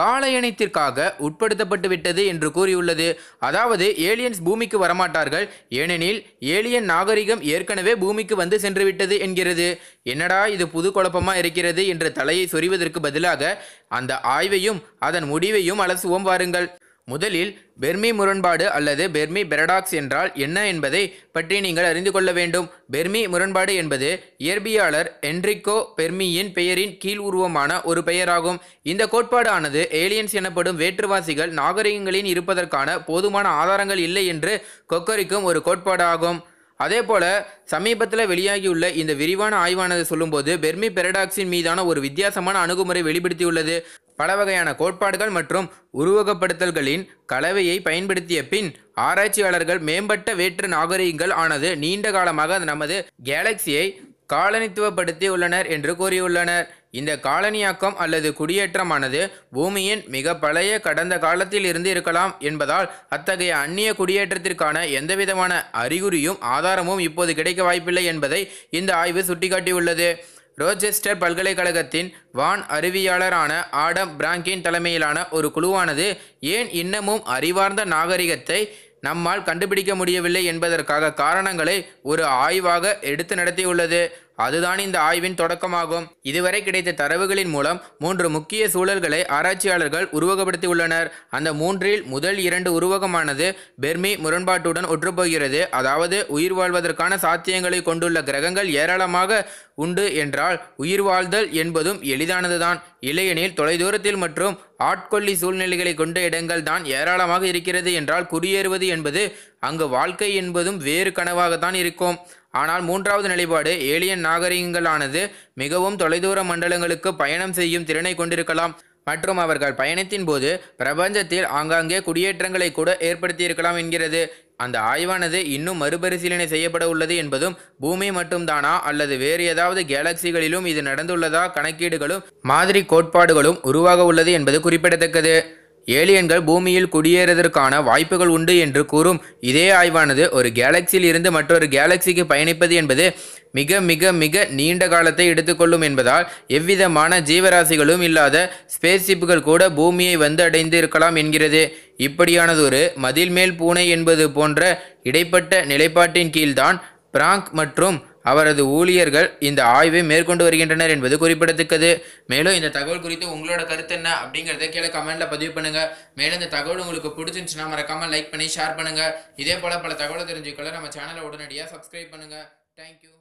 காலயணத்திற்காக உட்படுத்தப்பட்டு விட்டது என்று கூறியுள்ளது. அதாவது ஏலியன்ஸ் பூமிக்கு வரமாட்டார்கள். ஏனெனில் ஏலியன் நாகரிகம் ஏற்கனவே பூமிக்கு வந்து சென்றுவிட்டது என்கிறது. என்னடா இது புது குழப்பமாக இருக்கிறது என்ற தலையை சொறிவதற்கு பதிலாக அந்த ஆய்வையும் அதன் முடிவையும் அலசுவோம் வாருங்கள். முதலில் பெர்மி முரண்பாடு அல்லது பெர்மி பெரடாக்ஸ் என்றால் என்ன என்பதை பற்றி நீங்கள் அறிந்து கொள்ள வேண்டும். பெர்மி முரண்பாடு என்பது இயற்பியாளர் என்ரிக்கோ பெர்மியின் பெயரின் கீழ் உருவமான ஒரு பெயராகும். இந்த கோட்பாடு ஆனது ஏலியன்ஸ் எனப்படும் வேற்றுவாசிகள் நாகரிகங்களின் இருப்பதற்கான போதுமான ஆதாரங்கள் இல்லை என்று கொக்கரிக்கும் ஒரு கோட்பாடு ஆகும் அதே போல சமீபத்தில் வெளியாகியுள்ள இந்த விரிவான ஆய்வானது சொல்லும்போது பெர்மி பெரடாக்ஸின் மீதான ஒரு வித்தியாசமான அணுகுமுறை வெளிப்படுத்தியுள்ளது. பல வகையான கோட்பாடுகள் மற்றும் உருவகப்படுத்தல்களின் கலவையை பயன்படுத்திய பின் ஆராய்ச்சியாளர்கள் மேம்பட்ட வேற்று நாகரிகங்கள் ஆனது நீண்ட காலமாக நமது கேலக்சியை காலனித்துவப்படுத்தி உள்ளனர் என்று கூறியுள்ளனர். இந்த காலனியாக்கம் அல்லது குடியேற்றமானது பூமியின் மிக பழைய கடந்த காலத்தில் இருந்து இருக்கலாம் என்பதால் அத்தகைய அந்நிய குடியேற்றத்திற்கான எந்தவிதமான அறிகுறியும் ஆதாரமும் இப்போது கிடைக்க வாய்ப்பில்லை என்பதை இந்த ஆய்வு சுட்டிக்காட்டியுள்ளது. ரோச்செஸ்டர் பல்கலைக்கழகத்தின் வான் அறிவியாளரான ஆடம் பிராங்கின் தலைமையிலான ஒரு குழுவானது ஏன் இன்னமும் அறிவார்ந்த நாகரிகத்தை நம்மால் கண்டுபிடிக்க முடியவில்லை என்பதற்காக காரணங்களை ஒரு ஆய்வாக எடுத்து நடத்தியுள்ளது? அதுதான் இந்த ஆய்வின் தொடக்கமாகும். இதுவரை கிடைத்த தரவுகளின் மூலம் மூன்று முக்கிய சூழல்களை ஆராய்ச்சியாளர்கள் உருவகப்படுத்தியுள்ளனர். அந்த மூன்றில் முதல் இரண்டு உருவகமானது பெர்மி முரண்பாட்டுடன் ஒற்றுப்போகிறது அதாவது உயிர் வாழ்வதற்கான சாத்தியங்களை கொண்டுள்ள கிரகங்கள் ஏராளமாக உண்டு என்றால் உயிர் வாழ்தல் என்பதும் எளிதானதுதான். இல்லையெனில் தொலைதூரத்தில் மற்றும் ஆட்கொல்லி சூழ்நிலைகளை கொண்ட இடங்கள் தான் ஏராளமாக இருக்கிறது என்றால் குடியேறுவது என்பது அங்கு வாழ்க்கை என்பதும் வேறு கனவாகத்தான் இருக்கும். ஆனால் மூன்றாவது நிலைப்பாடு ஏலியன் நாகரிகங்களானது மிகவும் தொலைதூர மண்டலங்களுக்கு பயணம் செய்யும் திறனை கொண்டிருக்கலாம். மற்றும் அவர்கள் பயணத்தின் போது பிரபஞ்சத்தில் ஆங்காங்கே குடியேற்றங்களை கூட ஏற்படுத்தியிருக்கலாம் என்கிறது. அந்த ஆய்வானது இன்னும் மறுபரிசீலனை செய்யப்பட உள்ளது என்பதும் பூமி மட்டும்தானா அல்லது வேறு ஏதாவது கேலக்சிகளிலும் இது நடந்துள்ளதா கணக்கீடுகளும் மாதிரி கோட்பாடுகளும் உருவாக உள்ளது என்பது குறிப்பிடத்தக்கது. ஏலியன்கள் பூமியில் குடியேறுவதற்கான வாய்ப்புகள் உண்டு என்று கூறும் இதே ஆய்வானது ஒரு கேலக்சியில் இருந்து மற்றொரு கேலக்சிக்கு பயணிப்பது என்பது மிக மிக மிக நீண்ட காலத்தை எடுத்துக்கொள்ளும் என்பதால் எவ்விதமான ஜீவராசிகளும் இல்லாத ஸ்பேஸ்ஷிப்புகள் கூட பூமியை வந்து அடைந்து இருக்கலாம் என்கிறது. இப்படியானதொரு மதில் மேல் பூனை என்பது போன்ற இடைப்பட்ட நிலைப்பாட்டின் கீழ்தான் பிராங்க் மற்றும் அவரது ஊழியர்கள் இந்த ஆய்வை மேற்கொண்டு வருகின்றனர் என்பது குறிப்பிடத்தக்கது. மேலும் இந்த தகவல் குறித்து உங்களோட கருத்து என்ன அப்படிங்கிறத கீழே கமெண்ட்ல பதிவு பண்ணுங்க. மேலும் இந்த தகவல் உங்களுக்கு பிடிச்சிருந்துச்சுன்னா மறக்காம லைக் பண்ணி ஷேர் பண்ணுங்க. இதே போல பல தகவலை தெரிஞ்சுக்கொள்ள நம்ம சேனலை உடனடியாக சப்ஸ்கிரைப் பண்ணுங்க. தேங்க்யூ